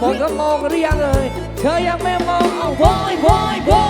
ผมก็มองเรียงเลย เธอยังไม่มองเอาโวยโวยโวย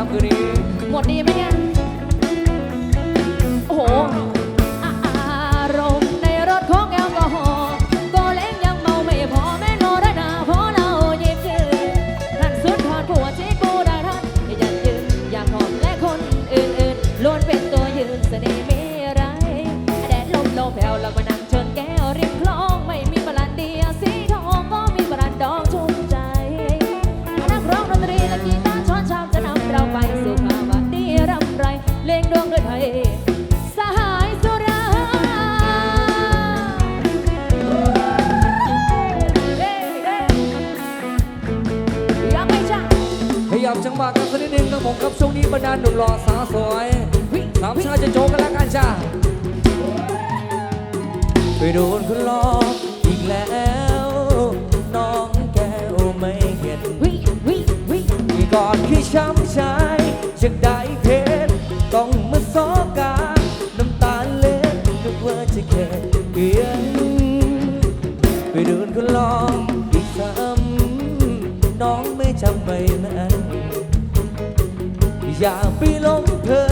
ค่ำคืนนี้ หมดดีไหมเนี่ย โอ้โห ไปเดินก็ลองอีกซ้ำน้องไม่จำไปนั้นอย่าไปหลงเธอ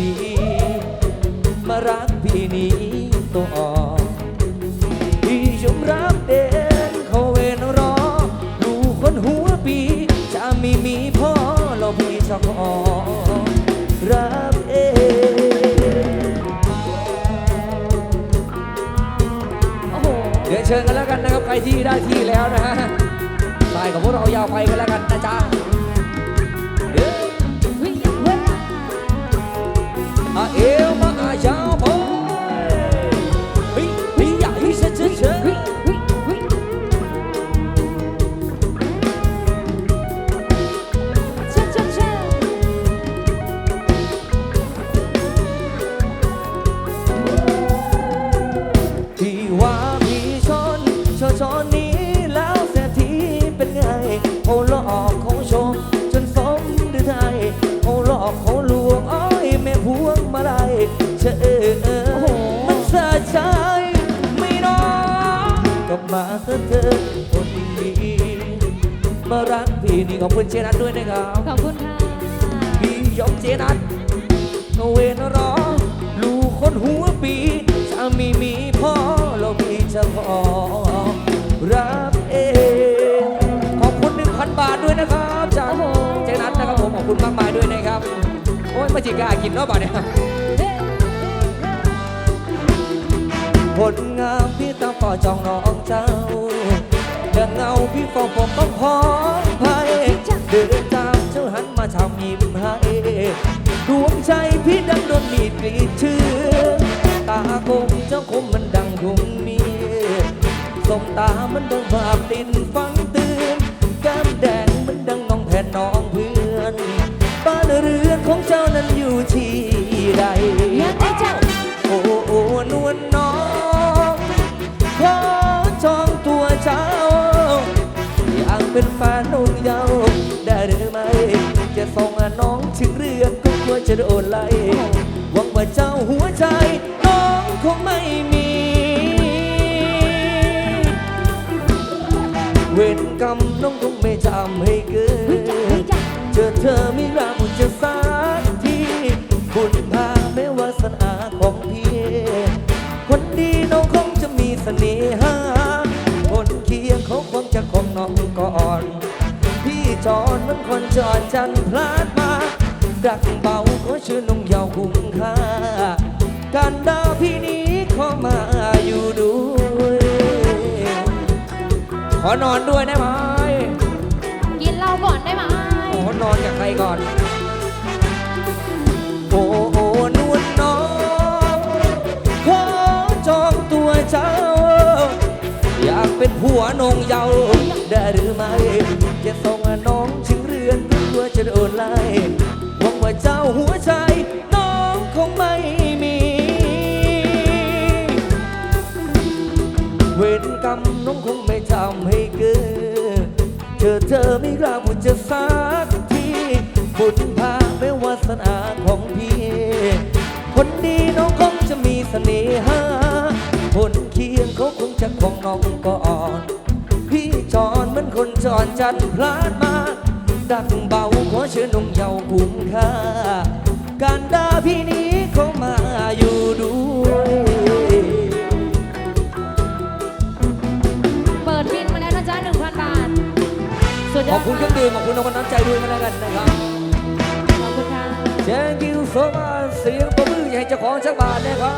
ดี มารักพี่นี้ตัวอ่อนพี่ชมรักเด่นเขาเวนรอลูคนหัวปีจะไม่มีพ่อเราพี่ชอบรับเองเดี๋ยวเชิญกันแล้วกันนะครับใครที่ได้ที่แล้วนะฮะตายกับพวกเรายาวไปกันแล้วกันนะจ๊ะ ยอมเจนัดเวรรอ ลูกคนหัวปีสามีมีพ่อเรามีจะพอรับเอง ขอบคุณหนึ่งพันบาทด้วยนะครับจากเจนัดนะครับผมขอบคุณมากมายด้วยนะครับ โอ้ยมาจิกากินเนาะบ่าเนี่ยผลงามพี่ตาป่อจองน้องเจ้าเดินเงาพี่ฟองผมต้องพร้อไปเดิน มาหันมาทำยิ้มให้ดวงใจพี่ดังโดนมีดกรีดเชื่อ ตาคมเจ้าคมมันดังทุงมีสมตามันดังบาปตินฟังเตือนแก้มแดงมันดังน้องแทนน้องเพื่อนบ้านเรือนของเจ้านั้นอยู่ที่ใดยังไงจ๊ะโอ้โอ้นวลน้องขอจองตัวเจ้าอยากเป็นแฟนนุ่ง จะโดนไล่หวังว่าเจ้าหัวใจน้องคงไม่มี เวรกรรมน้องคงไม่จำให้เกินจเจอเธอไม่รักจะสักทีคุณพาไม่วาสนาของพี่คนดีน้องคงจะมีเสน่หาคนเคียงเขาคงจะคงน้องก่อน พี่จอนมันคนจอดจันพลาดมาดักเบา อนอนด้วยได้ไหมกินเหล้าก่อนได้ไหมขอนอนกับใครก่อน โอ้โอ้นวลน้องขอจองตัวเจ้า อยากเป็นผัวนงเยาว์ได้หรือไม่จะส่งน้องถึงเรือนกลัวจะโดนไล่หวังว่าเจ้าหัวใจ ธอไม่กล้าพูดจะสักทีบุญพาไม่วาสนาของพี่ คนดีน้องคงจะมีเสน่หาคนเคียงเขาคงจะของน้องก่อนพี่จอนเหมือนคนจอนจันพลาดมาดักเบาขอเชิญนงเยาว์คุ้มค่าการด่าพี่นี้เขามาอยู่ด้วย สุดยขออดบคุณเครื่องดื่มขอบคุณรางวัลน้ำใจด้วยกันแล้วกันนะครับ ขอบคุณค่ะ Thank you so much เสียงปรบมือให้เจ้าของสักบาทนะครับ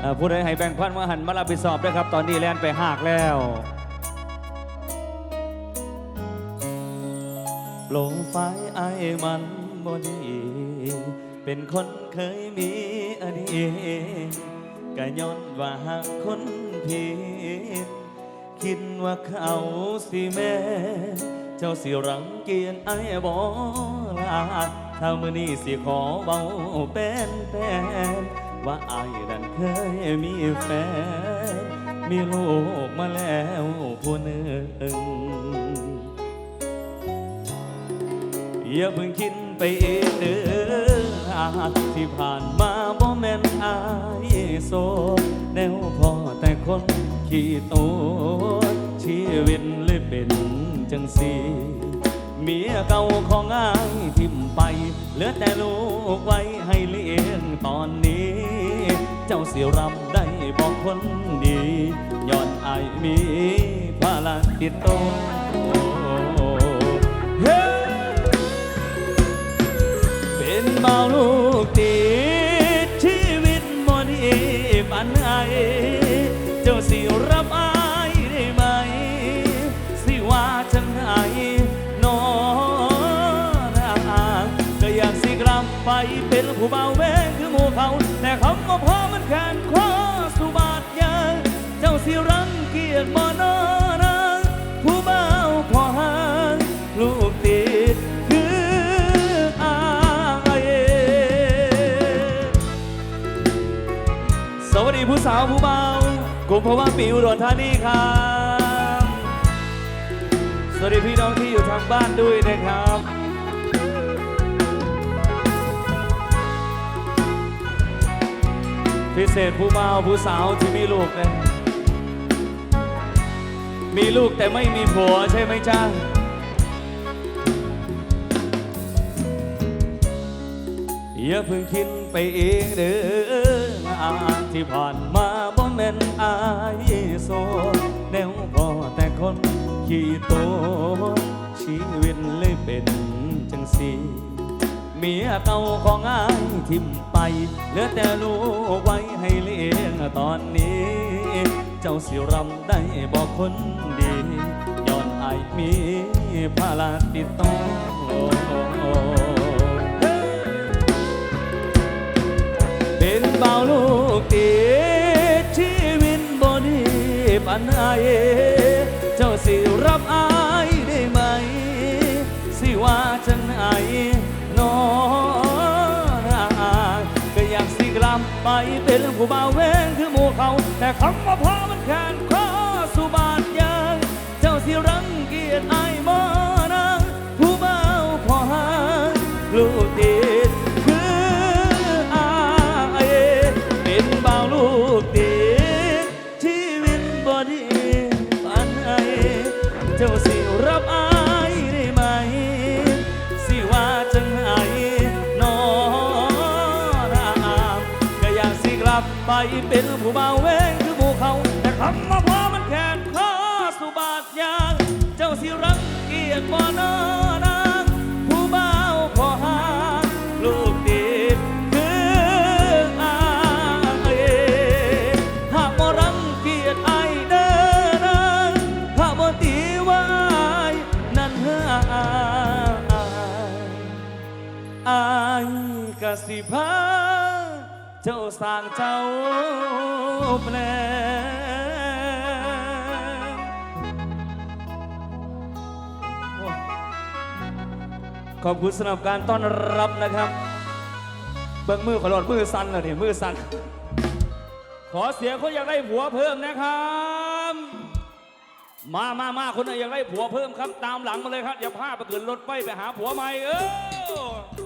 เอ่อผู้ใดให้แบ่งพันมาหันมารับผิดชอบด้วยครับ ตอนนี้แลนไปหากแล้ว โปร่งไฟไอ้มันบ่ดี เป็นคนเคยมีอดีตก็ย้อนว่าหากคนผิดคิดว่าเขาสิแม่ เจ้าสิรังเกียจไอ้บ่ลาถ้ามือนี้สิขอเบาเป็นแฟนว่าไอ้นั้นเคยมีแฟน มีลูกมาแล้วผู้หนึ่ง อย่าเพิ่งคิดไปเองเด้อที่ผ่านมาบ่แม่นอายโซแนวพอแต่คนขี้ตัวชีวิตเลยเป็นจังสีเมียเก่าของอ้ายทิมไป เหลือแต่ลูกไว้ให้เลี้ยงตอนนี้ เจ้าสิรำได้บอกคนดีย้อนอายมีภาระติดตัว เบาลูกติดชีวิตมอดีปันไอเจ้าสิรับอายได้ไหม สิว่าจังไงนอนางก็อยากสิกลับไปเป็นผู้เบาแวงคือหมู่เขา แต่คำว่าพอมันแค่นข้อสุบาทยางเจ้าสิรังเกียจบ่ สาวผู้เบากลุ่มเพราะว่าปีอุดรธานีครับสวัสดีพี่น้องที่อยู่ทางบ้านด้วยนะครับพิเศษผู้เมาผู้สาวที่มีลูกนะมีลูกแต่ไม่มีผัวใช่ไหมจ้าอย่าเพิ่งคิดไปเองเด้อ ที่ผ่านมาบ่แม่นอายโซแนวพอคนขี้โต ชีวิตเลยเป็นจังสีเมียเก่าของอายทิมไปเหลือแต่ลูกไว้ให้เลี้ยงตอนนี้ เจ้าสิรำได้บอกคนดีย้อนอายมีภาระติดต่อเเบาวลูกตีชีวิตบดีปันไอเจ้าสิรับอายได้ไหม สิว่าจังไหนน้องก็อยากสิกลับไปเป็นผู้บ่าวแวงคือหมู่เขา แต่คำว่าพ่อมันแขน สิพาเจ้าสร้างเจ้าแปลขอบคุณสำหรับการต้อนรับนะครับ เบิ้งมือขอหลอดมือสั่นเลยเนี่ยมือสั่น ขอเสียงคนอยากได้ผัวเพิ่มนะครับ มามามาคนไหนอยากได้ผัวเพิ่มครับ ตามหลังมาเลยครับอย่าพลาดไปขึ้นรถไฟไปหาผัวใหม่เออ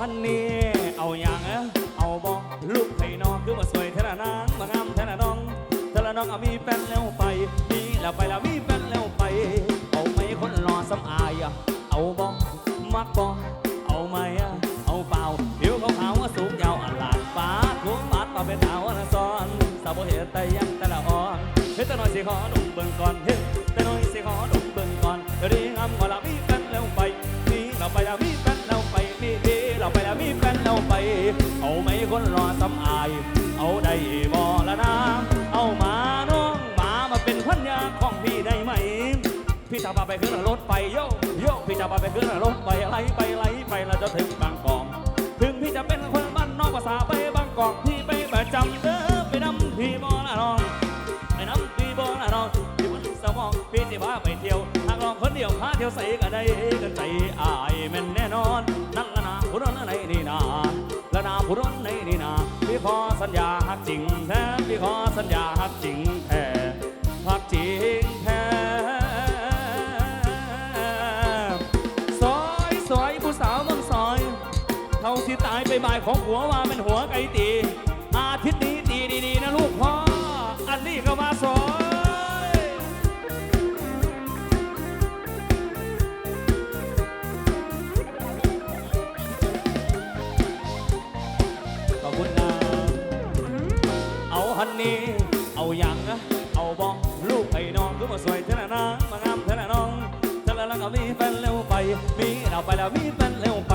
ฮันนี่เอาอย่างเอเอาบอกลูกไผ่นองคือมาสวยเทระนางมางามเทระน้องเทระน้องเอามีแฟนแล้วไปมีแล้วไปแล้วมีแฟนแล้วไป เอาไหมคนรอสำอายเอาบอกมักบอกเอาไหมเอาเปล่าผิวขาวๆว่าสูงยาวอลาดฟ้าทุกฟ้าต่อเป็นดาวอันซ้อนสาวเห็นแต่ยังแต่ละอ่อนเฮ็ดแต่น้อยสิขอดุมเบิ่งก่อนเฮ็ด เอาไหมคนรอสำอาย เอาได้บ่ละนะ เอามาน้องหมามาเป็นพันยาของพี่ได้ไหม พี่จะพาไปขึ้นรถไปโยโยพี่จะพาไปขึ้นรถไปไล่ไปไล่ไปแล้วจะถึงบางกอกถึงพี่จะเป็นคนบ้านนอกภาษาไปบางกอกพี่ไปประจำเด้อไปนำพี่บ่ละน้องไอ้น้ำพี่บ่ละน้องที่มันสมองพี่สิพาไปเที่ยวหากลองคนเดียวพาเที่ยวใส่ก็ได้กันใจอายแม่นแน่นอนนั่งละ ผู้นั้นในนี่นาและนาผู้นั้นในนี่นาพี่ขอสัญญาหักจริงแท้พี่ขอสัญญาหักจริงแท้หักจริงแท้ซอยซอยผู้สาวเมืองซอยเท่าที่ตายไปบ่ายของหัวว่าเป็นหัวไก่ตีอาทิตย์นี้ตีดีๆนะลูกพ่ออันนี้ก็มาสอย เอาฮันนี่เอาอย่างนะเอาบองลูกไอ้น้องก็มาสวยเท่านั้นนะมางามเท่านั้นน้องเท่านั้นแล้วก็มีแฟนเร็วไป มีเราไปแล้วมีแฟนเร็วไป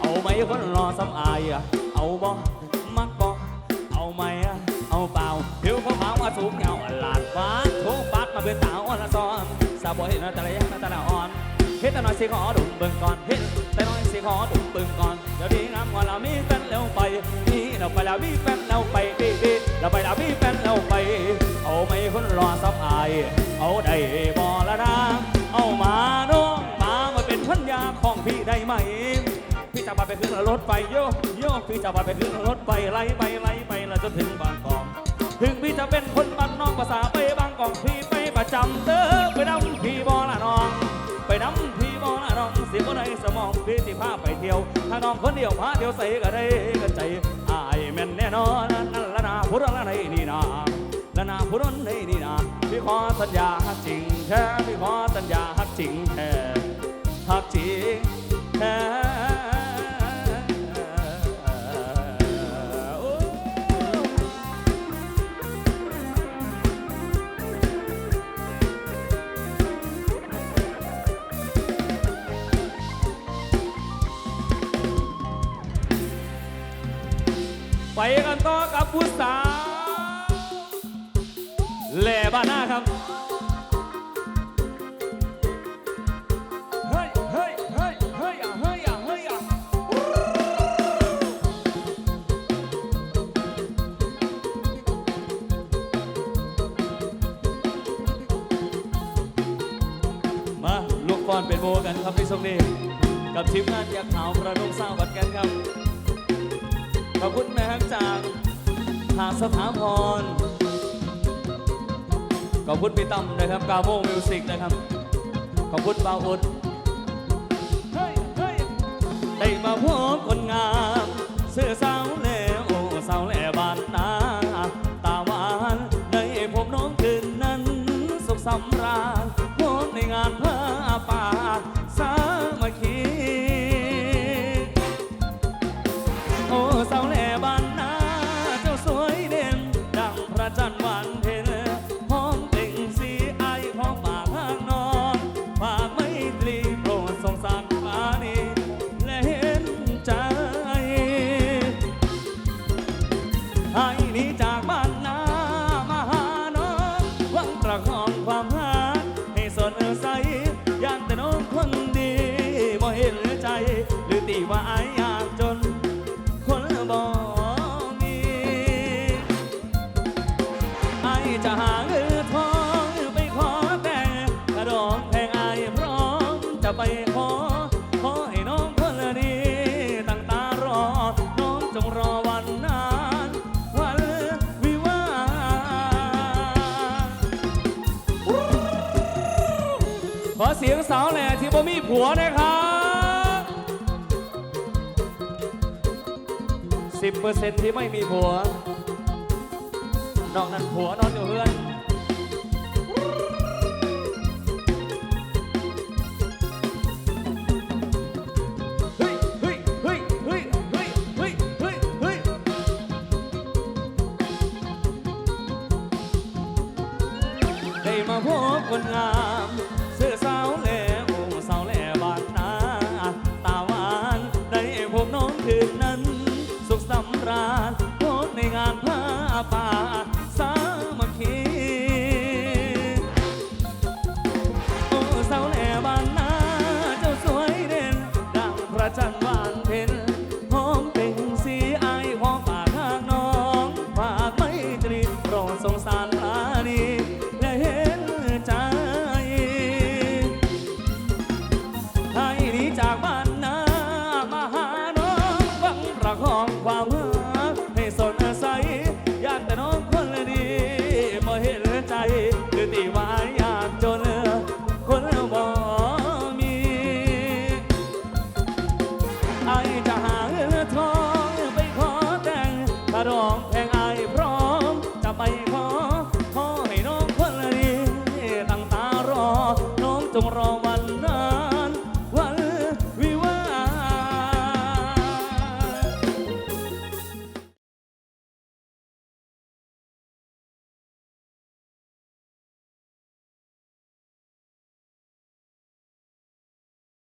เอาไหมคนรอสำอายอะเอาบองมักบองเอาไหมอะเอาเปล่าผิวขาวๆว่าสูงยาหลาดฟ้าโถปัดมาเป็นสาวอ่อนละซ้อนสาวบ่เห็นแต่ละยังแต่ละอ่อนเฮ็ดแต่น้อยสิขอดุมเบิ่งก่อนเฮ็ดแต่น้อย สิขอดุมเบิ่งก่อนเดี๋ยวนี้งามกว่าเรามีแฟนแล้วไปนี่เราไปแล้วมีแฟนแล้วไปดีดีเราไปแล้วมีแฟนแล้วไป เอาไม่คนรอซับอาย เอาได้บ่ละนะเอามาน้องมามาเป็นพันยาของพี่ได้ไหมพี่จะพาไปขึ้นรถไฟโยโยพี่จะพาไปขึ้นรถไฟไล่ไปไล่ไปแล้วจนถึงบางกอกถึงพี่จะเป็นคนบ้านนอกภาษาไปบางกอกพี่ไปประจำเด้อไปน้ำพี่บอละน้อง ไปน้ำพี่ อละน้องสิบ่ได้สมองพี่สิพาไปเที่ยว ถ้าน้องคนเดียวพาเที่ยวใส่ก็ได้ก็ใจอายแม่นแน่นอนนั่นละนาพูดละในนี่นาละนาพุรนในนี่นาพี่ขอสัญญาฮักจริงแท้พี่ขอสัญญาฮักจริงแท้ฮักจริงแท้ ไปกันต่อกับผู้สาวแหล่บ้านหน้าครับเฮ้ยเฮ้ยเฮ้ยเฮ้ยอะเฮ้ยอะเฮ้ยอะมาลูกบอลเป็นโบกันครับพี่สมดีกับทีมงานอยากขาวประดงสร้างวัดกันครับ ขอบคุณแม่ฮักจากหาสถาพรขอบคุณพี่ตั้มนะครับกาโมมิวสิกนะครับ ขอบคุณบาวอุดได้มาพบคนงาน ว่าไอ้ยากจน คนบ่มีไอจะหาเงินทองไปขอแต่กระดองแพงไอพร้อมจะไปขอ ขอให้น้องคนดีตั้งตารอ น้องจงรอวันนั้นวันวิวาห์ขอเสียงสาวแหล่ที่บ่มีผัวนะครับ สิบเปอร์เซ็นที่ไม่มีผัวนอกนั้นผัวนอนอยู่เพื่อน rara.